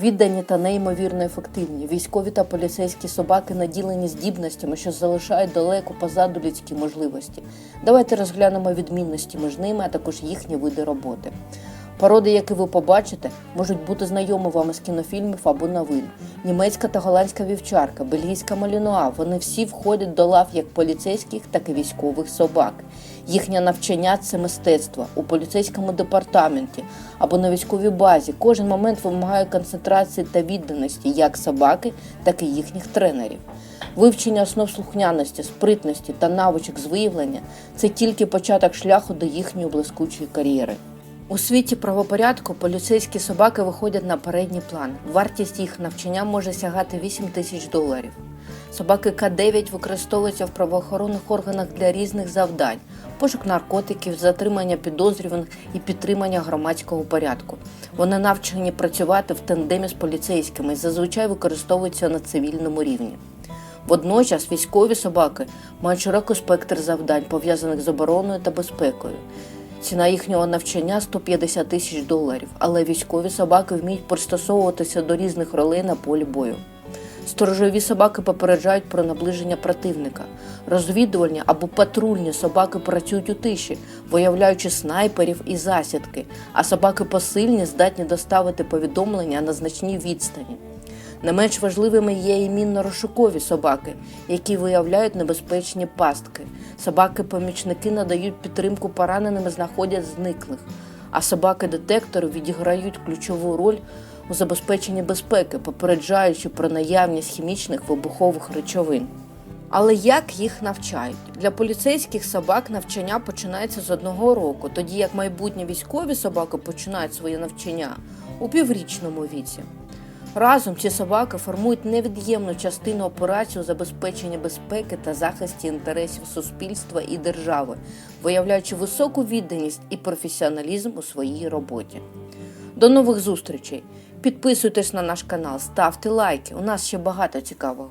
Віддані та неймовірно ефективні. Військові та поліцейські собаки наділені здібностями, що залишають далеко позаду людські можливості. Давайте розглянемо відмінності між ними, а також їхні види роботи. Породи, які ви побачите, можуть бути знайомі вам із кінофільмів або новин. Німецька та голландська вівчарка, бельгійська малінуа. Вони всі входять до лав як поліцейських, так і військових собак. Їхнє навчання це мистецтво у поліцейському департаменті або на військовій базі. Кожен момент вимагає концентрації та відданості як собаки, так і їхніх тренерів. Вивчення основ слухняності, спритності та навичок з виявлення це тільки початок шляху до їхньої блискучої кар'єри. У світі правопорядку поліцейські собаки виходять на передній план. Вартість їх навчання може сягати 8 тисяч доларів. Собаки К9 використовуються в правоохоронних органах для різних завдань: пошук наркотиків, затримання підозрюваних і підтримання громадського порядку. Вони навчені працювати в тандемі з поліцейськими і зазвичай використовуються на цивільному рівні. Водночас військові собаки мають широкий спектр завдань, пов'язаних з обороною та безпекою. Ціна їхнього навчання 150 тисяч доларів, але військові собаки вміють пристосовуватися до різних ролей на полі бою. Сторожові собаки попереджають про наближення противника. Розвідувальні або патрульні собаки працюють у тиші, виявляючи снайперів і засідки, а собаки посильні здатні доставити повідомлення на значній відстані. Не менш важливими є і мінно-розшукові собаки, які виявляють небезпечні пастки. Собаки-помічники надають підтримку пораненим і знаходять зниклих, а собаки-детектори відіграють ключову роль у забезпеченні безпеки, попереджаючи про наявність хімічних вибухових речовин. Але як їх навчають? Для поліцейських собак навчання починається з одного року, тоді як майбутні військові собаки починають своє навчання у піврічному віці. Разом ці собаки формують невід'ємну частину операції у забезпечення безпеки та захисті інтересів суспільства і держави, виявляючи високу відданість і професіоналізм у своїй роботі. До нових зустрічей! Підписуйтесь на наш канал, ставте лайки. У нас ще багато цікавого.